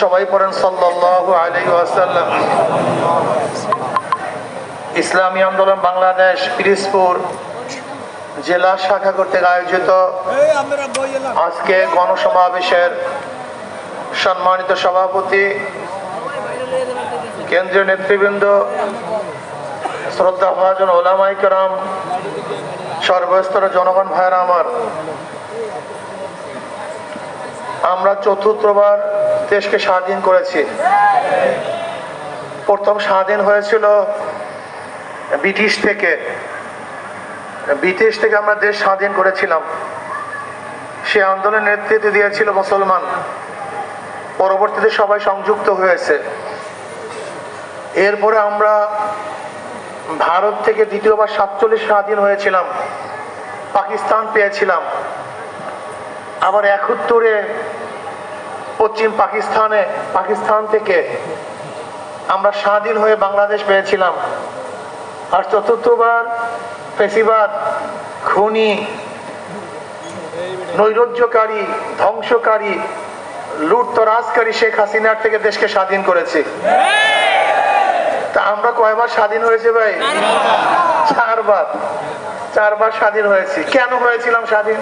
সবাই পড়েন ইসলামী আন্দোলন বাংলাদেশ, পিরিজপুর জেলা শাখা কর্তৃক আয়োজিত আজকে গণসমাবেশের সম্মানিত সভাপতি, কেন্দ্রীয় নেতৃবৃন্দ শ্রদ্ধা ভাজন ওলামাই কেরাম, সর্বস্তরের জনগণ ভাইরা আমার, আমরা চতুর্থবার দেশকে স্বাধীন করেছি। প্রথম স্বাধীন হয়েছিল ব্রিটিশ থেকে। ব্রিটিশ থেকে আমরা দেশ স্বাধীন করেছিলাম। সে আন্দোলনের নেতৃত্ব দিয়েছিল মুসলমান। পরবর্তীতে সবাই সংযুক্ত হয়েছে। এরপরে আমরা ভারত থেকে দ্বিতীয়বার সাতচল্লিশ স্বাধীন হয়েছিলাম। পাকিস্তান পেয়েছিলাম। আবার একাত্তরে পশ্চিম পাকিস্তানে, পাকিস্তান থেকে আমরা স্বাধীন হয়ে বাংলাদেশ পেয়েছিলাম। আর চতুর্থবার ফেসিবাদ, খুনি, নৈরাজ্যকারী, ধ্বংসকারী, লুটতরাজকারী শেখ হাসিনার থেকে দেশকে স্বাধীন করেছে। তা আমরা কয়বার স্বাধীন হয়েছে ভাই? চারবার। চারবার স্বাধীন হয়েছি। কেন হয়েছিলাম স্বাধীন?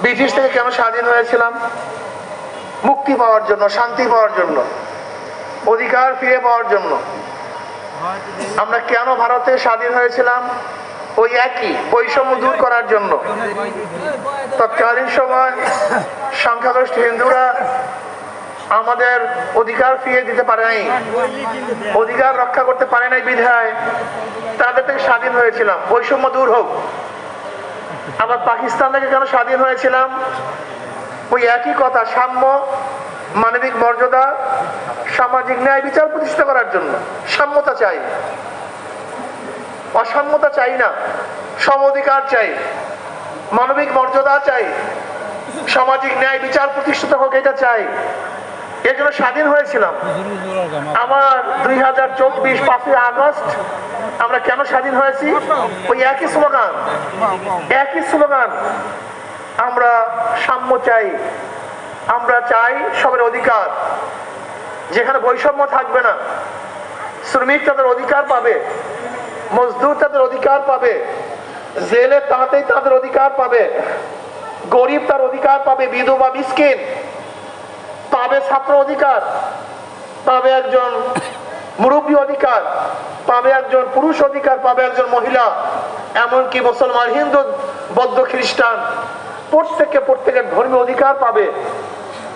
ব্রিটিশ থেকে কেন স্বাধীন হয়েছিলাম? মুক্তি পাওয়ার জন্য, শান্তি পাওয়ার জন্য, অধিকার ফিরে পাওয়ার জন্য। আমরা কেন ভারতে স্বাধীন হয়েছিলাম? ওই একই বৈষম্য দূর করার জন্য। তৎকালীন সময় সংখ্যাগরিষ্ঠ হিন্দুরা আমাদের অধিকার ফিরিয়ে দিতে পারে নাই। অধিকার রক্ষা করতে পারে নাই বিধায়। তাদের থেকে স্বাধীন হয়েছিলাম। বৈষম্য দূর হোক। আবার পাকিস্তান থেকে কেন স্বাধীন হয়েছিলাম? ওই একই কথা, সাম্য, মানবিক মর্যাদা, সামাজিক ন্যায় বিচার প্রতিষ্ঠা করার জন্য। সাম্যতা চাই। অসাম্যতা চাই না। সম অধিকার চাই। মানবিক মর্যাদা চাই। সামাজিক ন্যায় বিচার প্রতিষ্ঠিত হোক, এটা চাই। এর জন্য স্বাধীন হয়েছিলাম। আমার দুই হাজার চব্বিশ পাঁচই আগস্ট আমরা কেন স্বাধীন হয়েছি? ওই একই স্লোগান। একই স্লোগান। আমরা সাম্য চাই। আমরা চাই সবের অধিকার। যেখানে বৈষম্য থাকবে না, শ্রমিক তাদের অধিকার পাবে, মজদুর তাদের অধিকার পাবে, জেলে তাতেই তাদের অধিকার পাবে, গরিব তার অধিকার পাবে, বিধবা, মিসকিন। পাবে ছাত্র অধিকার, পাবে একজন মুরব্বী অধিকার, পাবে একজন পুরুষ অধিকার, পাবে একজন মহিলা, এমনকি মুসলমান, হিন্দু, বৌদ্ধ, খ্রিস্টান প্রত্যেকে প্রত্যেকের ধর্মীয় অধিকার পাবে।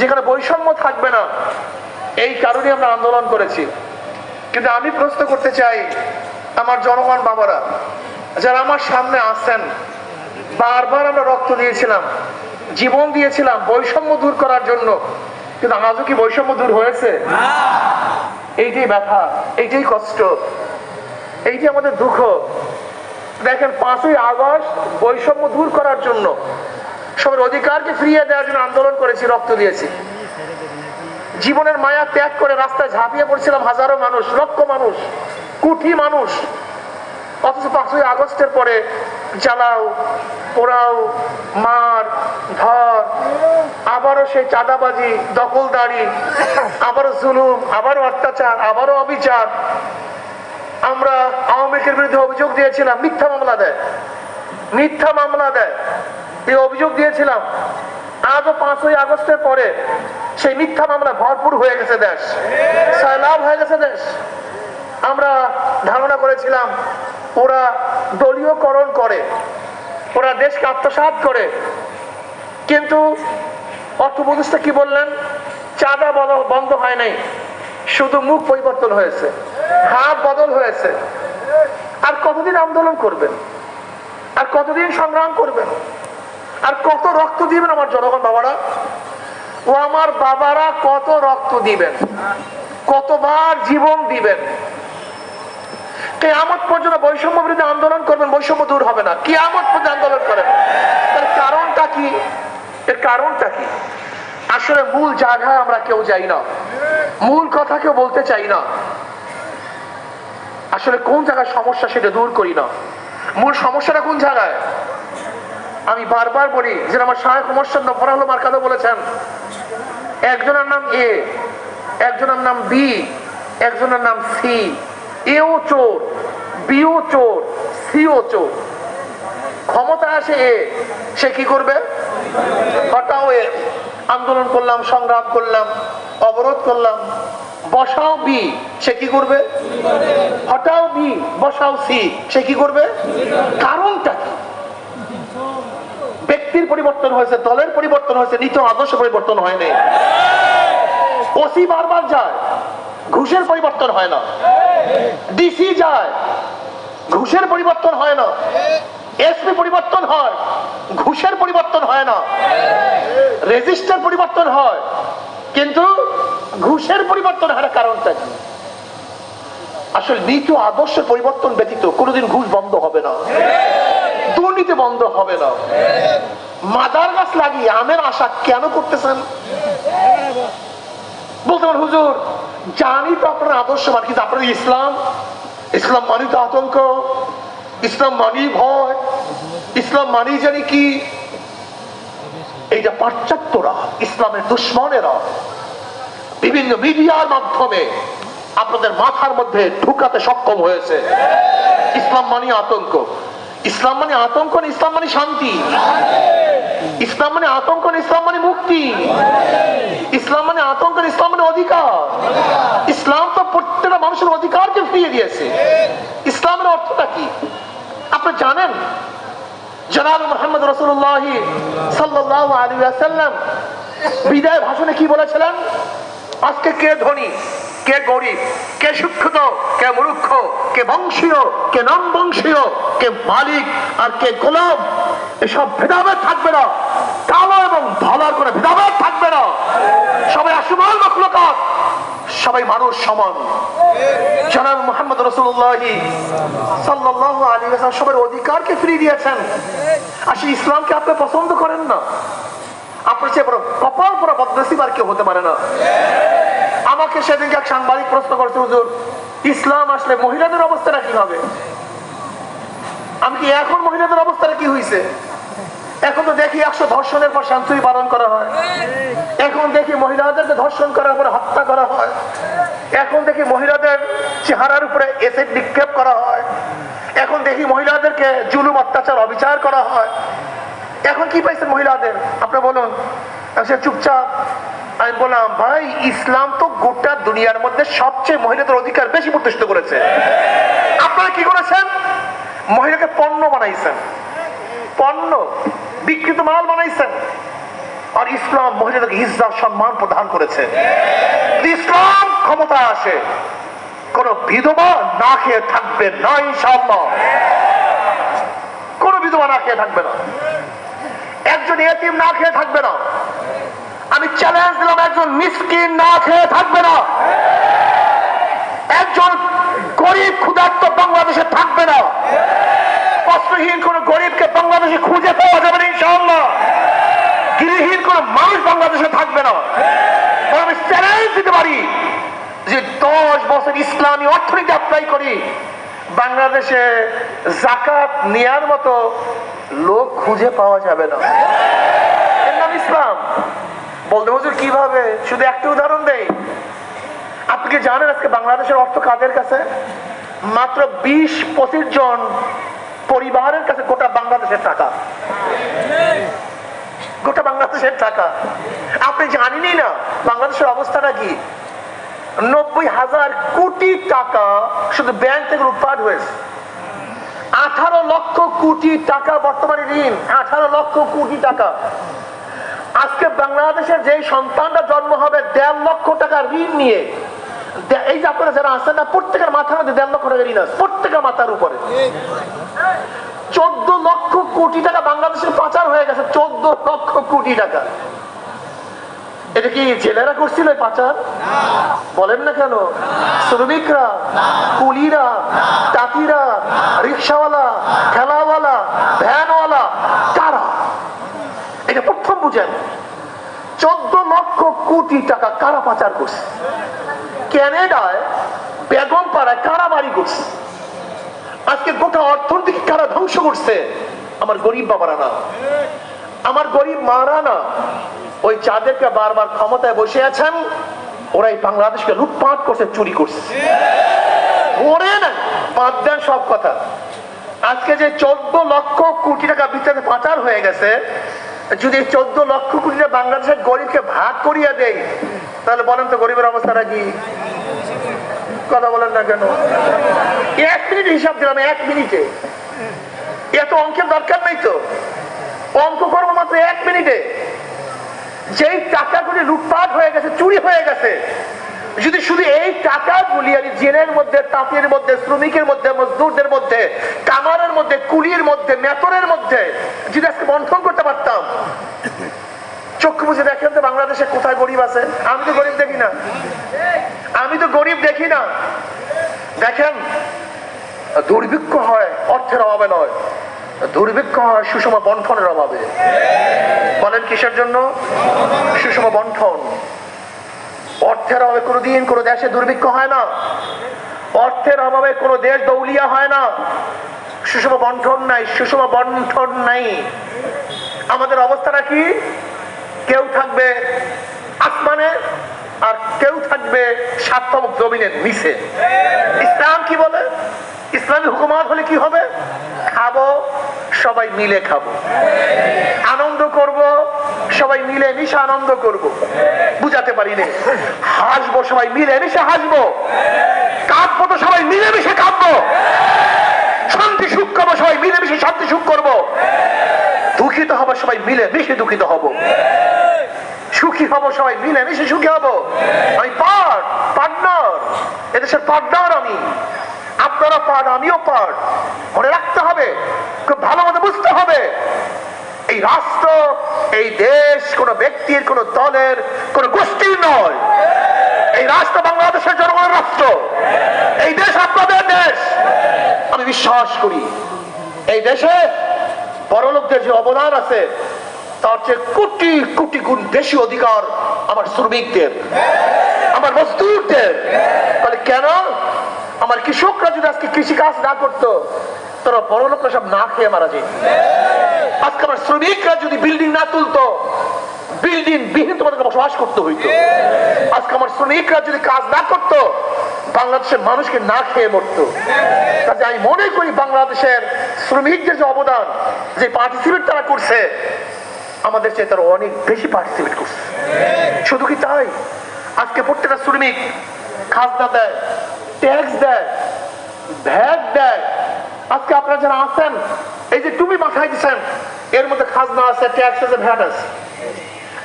যেখানে বৈষম্য থাকবে না, এই কারণে আমরা আন্দোলন করেছি। কিন্তু আমি প্রশ্ন করতে চাই, আমার জনগণ বাবারা, যারা আমার সামনে আসছেন, বারবার আমরা রক্ত দিয়েছিলাম, জীবন দিয়েছিলাম বৈষম্য দূর করার জন্য। কিন্তু আজও কি বৈষম্য দূর হয়েছে? এইটাই ব্যথা এইটাই কষ্ট এইটাই আমাদের দুঃখ। দেখেন পাঁচই আগস্ট বৈষম্য দূর করার জন্য সবার অধিকারকে ফিরিয়ে দেওয়ার জন্য আন্দোলন করেছি রক্ত দিয়েছি। জীবনের মায়া ত্যাগ করে রাস্তায় ঝাঁপিয়ে পড়ছিলাম হাজারো মানুষ লক্ষ মানুষ কোটি মানুষ। অথচ পাঁচই আগস্টের পরে জ্বালাও, পোড়াও, মার, ধর, আবারও সেই চাঁদাবাজি, দখলদারি, আবারও জুলুম, আবারও অত্যাচার, আবারও অবিচার। আমরা আওয়ামী লীগের বিরুদ্ধে অভিযোগ দিয়েছিলাম, মিথ্যা মামলা দেয়। মিথ্যা মামলা দেয়। এই অভিযোগ দিয়েছিলাম। আজও পাঁচই আগস্টের পরে সেই মিথ্যা মামলা ভরপুর হয়ে গেছে দেশ। সয়লাভ হয়ে গেছে দেশ। আমরা ধারণা করেছিলাম ওরা দলীয়করণ করে, ওরা দেশকে আত্মসাত করে। কিন্তু অর্থ উপদেষ্টা কি বললেন? চাঁদা বন্ধ হয় নাই। শুধু মুখ পরিবর্তন হয়েছে, হাত বদল হয়েছে। আর কতদিন আন্দোলন করবেন? আর কতদিন সংগ্রাম করবেন? আর কত রক্ত দিবেন আমার জনগণ বাবারা? ও আমার বাবারা কত রক্ত দিবেন? কতবার জীবন দিবেন? কেয়ামত পর্যন্ত বৈষম্য বিরুদ্ধে আন্দোলন করবেন, বৈষম্য দূর হবে না। কেয়ামত পর্যন্ত আন্দোলন করেন। তার কারণটা কি? এর কারণটা কি? আসলে মূল জায়গায় আমরা কেউ যাই না। মূল কথা কেউ বলতে চাই না। আসলে কোন জায়গায় সমস্যা সেটা দূর করি না। মূল সমস্যাটা কোন জায়গায়? আমি বারবার বলি যে আমার শাহেখ মোর্শদ ফরাহল মার্কাদা বলেছেন, একজনের নাম এ, একজনের নাম বি, একজনের নাম সি। এও চোর, বিও চোর, সিও চোর। ক্ষমতা আসে এ, সে কি করবে? হটাও এ, আন্দোলন করলাম, সংগ্রাম করলাম, অবরোধ করলাম। বসাও বি, সে কি করবে? হটাও বি, বসাও সি, সে কি করবে? কারণটা কি? ব্যক্তির পরিবর্তন হয়েছে, দলের পরিবর্তন হয়েছে নীতি আদর্শ পরিবর্তন হয়নি ওসি বারবার যায়, ঘুষের পরিবর্তন হয় না। ডিসি যায়, ঘুষের পরিবর্তন হয় না। এসপি পরিবর্তন হয়, ঘুষের পরিবর্তন হয় না। রেজিস্টার পরিবর্তন হয়, কিন্তু ঘুষের পরিবর্তন হয় কারণটা কি? আসলে নীতি ও আদর্শের পরিবর্তন ব্যতীত কোনোদিন ঘুষ বন্ধ হবে না। দুর্নীতি বন্ধ হবে না। মাদার গাছ লাগিয়ে আমের আশা কেন করতেছেন? বলতে পারেন, হুজুর জানি তো আপনার আদর্শ মান কিন্তু আপনার ইসলাম ইসলাম মানি তো আতঙ্ক, ইসলাম মানি ভয়, ইসলাম মানি জানি কি? এইটা পাশ্চাত্যরা, ইসলামের দুশ্মনেরা বিভিন্ন মিডিয়ার মাধ্যমে আপনাদের মাথার মধ্যে ঢুকাতে সক্ষম হয়েছে। ইসলাম মানে আতঙ্ক। ইসলাম মানে আতঙ্ক না ইসলাম মানে শান্তি? ইসলাম মানে আতঙ্ক ইসলাম মানে মুক্তি? ইসলাম মানে আতঙ্ক ইসলাম মানে অধিকার? ইসলাম তো প্রত্যেকটা মানুষের অধিকারকে ফিরিয়ে দিয়েছে। ইসলামের অর্থটা কি? আপনি জানেন? জনাব মোহাম্মদ রসুল্লাহ সাল্লাহ আলী আসাল্লাম বিদায় ভাষণে কি বলেছিলেন? আজকে কে ধনী, কে গরিব, কে শিক্ষিত, কে মূর্খ, কে বংশীয়, কে নাম বংশীয় কে মালিক আর কে গোলাম এসব ভেদাভেদ থাকবে না। কালো এবং ধলার করে ভেদাভেদ থাকবে না। সবাই আসমান মখলকাত। সবাই মানুষ সমান। জনাব মোহাম্মদ রসুল্লাহ সাল্লাহ আলী হাসান সবার অধিকারকে দিয়েছেন। আর সেই ইসলামকে আপনি পছন্দ করেন না। আপনার সে বড় কপাল বদনসিব আর কেউ হতে পারে না। আমাকে সেদিনকে এক সাংবাদিক প্রশ্ন করছে, হুজুর, ইসলাম আসলে মহিলাদের অবস্থাটা কি হবে আমি কি এখন মহিলাদের অবস্থাটা কি হয়েছে এখন তো দেখি একশো ধর্ষণের পর শান্তি পালন করা হয়। এখন দেখি মহিলাদেরকে ধর্ষণ করার পরে হত্যা করা হয়। এখন দেখি মহিলাদের চেহারার উপরে এসিড নিক্ষেপ করা হয়। এখন দেখি মহিলাদেরকে জুলুম, অত্যাচার, অবিচার করা হয়। এখন কি পাইছেন মহিলাদের? আপনি বলুন। সে চুপচাপ। আমি বললাম, ভাই, ইসলাম তো গোটা দুনিয়ার মধ্যে সবচেয়ে মহিলাদের অধিকার বেশি প্রতিষ্ঠিত করেছে। আপনারা কি করেছেন? মহিলাকে পণ্য বানাইছেন। পণ্য বিকৃত মাল বানাইছেন। আর ইসলাম মহিলাদেরকে ইজ্জাত সম্মান প্রদান করেছে। ইসলাম ক্ষমতা আসে। কোন বিধবা না খেয়ে থাকবে না, ইনশাআল্লাহ। কোন বিধবা না খেয়ে থাকবে না। একজন এতিম না খেয়ে থাকবে না। আমি চ্যালেঞ্জ দিলাম, একজন মিসকিন না খেয়ে থাকবে না। একজন গরিব, ক্ষুধার্ত বাংলাদেশে থাকবে না। বস্ত্রহীন কোন গরিবকে বাংলাদেশে খুঁজে পাওয়া যাবে না, ইনশাআল্লাহ। গৃহহীন কোন মানুষ বাংলাদেশে থাকবে না। আমি চ্যালেঞ্জ দিতে পারি যে দশ বছর ইসলামী অর্থনীতি অ্যাপ্লাই করি, বাংলাদেশে জাকাত নেয়ার মতো লোক খুঁজে পাওয়া যাবে না। এর নাম ইসলাম। বলতে হুজুর, কীভাবে? শুধু একটা উদাহরণ দেই। আপনি কি জানেন আজকে বাংলাদেশের অর্থ কাদের কাছে? মাত্র বিশ পঁচিশ জন পরিবারের কাছে গোটা বাংলাদেশের টাকা। গোটা বাংলাদেশের টাকা। আপনি জানেনই না বাংলাদেশের অবস্থাটা কি? নব্বই হাজার কোটি টাকা শুধু ব্যাংক থেকে লুটপাট হয়েছে। আঠারো লক্ষ কোটি টাকা বর্তমানে ঋণ। আঠারো লক্ষ কোটি টাকা। আজকে বাংলাদেশের যে সন্তানটা জন্ম হবে, দেড় লক্ষ টাকা ঋণ নিয়ে এই যে আপনারা যারা আছেন না, প্রত্যেকের মাথার মধ্যে দেড় লক্ষ টাকা ঋণ আছে, প্রত্যেকের মাথার উপরে। চোদ্দ লক্ষ কোটি টাকা বাংলাদেশের পাচার হয়ে গেছে, চোদ্দ লক্ষ কোটি টাকা। এটা কি জেলেরা করছিল পাচার? বলেন না কেন? শ্রমিকরা, কুলিরা তাঁতিরা রিক্সাওয়ালা ঠেলাওয়ালা ভ্যানওয়ালা, কারা? এটা প্রথম বুঝেন। চোদ্দ লক্ষ কোটি টাকা কারা পাচার করছে? ক্যানাডায় বেগম পাড়ায় কারা বাড়ি করছে। আজকে গোটা অর্থনীতি কারা ধ্বংস করছে? আমার গরিব বাবারা না। আমার গরিব মারা না। ওই যাদেরকে বারবার ক্ষমতায় বসে আছেন ওরাই বাংলাদেশকে লুটপাট করছে, চুরি করছে। বাদ দেন সব কথা। আজকে যে চোদ্দ লক্ষ কোটি টাকা ভিতরে পাচার হয়ে গেছে, যদি চোদ্দ লক্ষ কোটি টাকা বাংলাদেশের গরিবকে ভাগ করিয়া দেয় তাহলে বলেন তো গরিবের অবস্থাটা কি? কথা বলেন না কেন? এক মিনিট হিসাব দিলাম, এক মিনিটে এত অঙ্কের দরকার নেই তো। অঙ্ক করব মাত্র এক মিনিটে যেই টাকাগুলি লুটপাট হয়ে গেছে, চুরি হয়ে গেছে, যদি শুধু এই টাকাগুলি আমি জেলের মধ্যে, তাঁতের মধ্যে, শ্রমিকের মধ্যে, মজদুরদের মধ্যে, কামারের মধ্যে, কুলির মধ্যে, মেতরের মধ্যে, যদি আজকে বন্টন করতে পারতাম চক্ষু বুঝে দেখেন তো বাংলাদেশে কোথায় গরিব আছে? আমি তো গরিব দেখি না। আমি তো গরিব দেখি না। দেখেন, দুর্ভিক্ষ হয় অর্থের অভাবে নয়। দুর্ভিক্ষ হয় সুষম বন্ঠনের অভাবে। বলেন কিসের জন্য? সুষম বন্ঠন অর্থের অভাবে কোনোদিন কোনো দেশে দুর্ভিক্ষ হয় না। অর্থের অভাবে কোনো দেশ দৌলিয়া হয় না। সুষম বন্ঠন নাই, সুষম বন্ঠন নাই। আমাদের অবস্থাটা কি? কেউ থাকবে আসমানে আর কেউ থাকবে সার্থক জমিনের নিচে। ইসলাম কি বলে? ইসলামী হুকুমাত হলে কি হবে? খাব, সবাই মিলে খাব। আনন্দ করব, সবাই মিলে মিশে আনন্দ করব। বুঝাতে পারি না হাসবো, সবাই মিলে মিশে হাসবো। কাঁদবো তো সবাই মিলে মিশে কাঁদবো। শান্তি সুখ করব, সবাই মিলে মিশে শান্তি সুখ করব। দুঃখিত হব, সবাই মিলে মিশে দুঃখিত হব। সুখী হব সবাই মিলে মিশে সুখী হব। আমি পার্ট পার্টনার এদেশের পার্টনার আমি। আপনারা পার্ট আমিও পার্ট মনে রাখতে হবে, খুব ভালো মতো বুঝতে হবে। এই রাষ্ট্র, এই দেশ কোন ব্যক্তির, কোন দলের, কোন গোষ্ঠীর নয়। এই রাষ্ট্র বাংলাদেশের জনগণের রাষ্ট্র। এই দেশ আপনাদের দেশ। আমি বিশ্বাস করি, এই দেশে বড় লোকদের যে অবদান আছে তার চেয়ে কোটি কোটি গুণ বেশি অধিকার আমার শ্রমিকদের, আমার মজদুরদের। তাহলে কেন? আমার কৃষকরা যদি আজকে কৃষি কাজ না করতো, তারা বড় লোকরা সব না খেয়ে মারা আজকে আমার শ্রমিকরা যদি বিল্ডিং না তুলতো, বিল্ডিং বিহীন তোমাদেরকে বসবাস করতে হইতো। আজকে আমার শ্রমিকরা যদি কাজ না করতো, বাংলাদেশের মানুষকে না খেয়ে মরতো। কাজে আমি মনে করি বাংলাদেশের শ্রমিকদের যে অবদান, যে পার্টিসিপেট তারা করছে আমাদের চেয়ে তারা অনেক বেশি পার্টিসিপেট করছে। শুধু কি তাই? আজকে প্রত্যেকটা শ্রমিক খাজনা দেয় ট্যাক্স দেয় ভ্যাট দেয়। আজকে আপনারা যারা আছেন, এই যে তুমি মাথায় দিচ্ছেন এর মধ্যে খাজনা আছে ট্যাক্স আছে ভ্যাট আছে।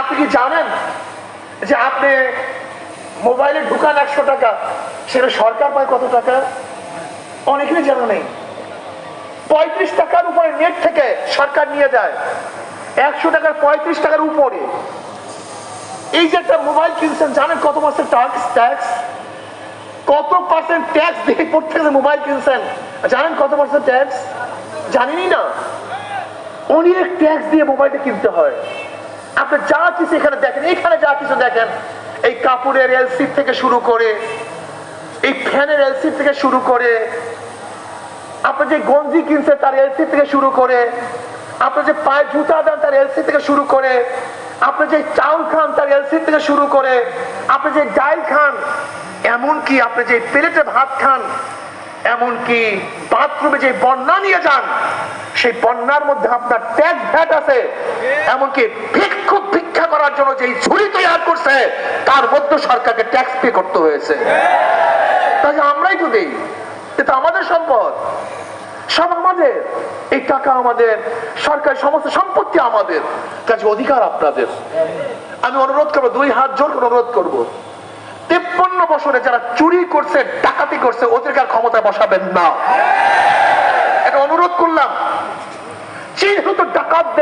আপনি কি জানেন যে আপনি মোবাইলে ঢুকান একশো টাকা, সেটা সরকার পায় কত টাকা? অনেকেরই জানা নেই। পঁয়ত্রিশ টাকার উপরে নেট থেকে সরকার নিয়ে যায়। একশো টাকার পঁয়ত্রিশ টাকার উপরে। এই যে একটা মোবাইল কিনছেন, জানেন কত পার্সেন্ট ট্যাক্স ট্যাক্স কত পার্সেন্ট ট্যাক্স দিয়ে প্রত্যেকে মোবাইল কিনছেন? জানেন কত পার্সেন্ট ট্যাক্স জানেনই না। অনেক ট্যাক্স দিয়ে মোবাইলটা কিনতে হয়। আপনি যা কিছু এখানে দেখেন, এখানে যা কিছু দেখেন, এই কাপড়ের এলসি থেকে শুরু করে, এই ফ্যানের এলসি থেকে শুরু করে, আপনি যে গঞ্জি কিনছেন তার এলসি থেকে শুরু করে আপনি যে পায়ে জুতা দেন তার এলসি থেকে শুরু করে, আপনি যে চাউল খান তার এলসি থেকে শুরু করে, আপনি যে ডাইল খান, এমনকি আপনি যে প্লেটে ভাত খান, এমনকি বাথরুমে যে বন্যা নিয়ে যান, সেই বন্যার মধ্যে আপনার ট্যাক্স ভ্যাট আছে। এমনকি ভিক্ষুক ভিক্ষা করার জন্য যে ঝুড়ি তৈরি করছে, তার মধ্যে সরকারকে ট্যাক্স পে করতে হয়েছে। তাই আমরাই তো দেই, এটা আমাদের সম্পদ। সব আমাদের এই টাকা আমাদের সরকার সমস্ত সম্পত্তি আমাদের কাছে অধিকার আপনাদের। আমি অনুরোধ করব, দুই হাত জোর অনুরোধ করব। তেপ্পন্ন বছরে যারা চুরি করছে, ডাকাতি করছে ওদের আর ক্ষমতায় বসাবেন না। এটা অনুরোধ করলাম। চিহ্নিত ডাকাতদের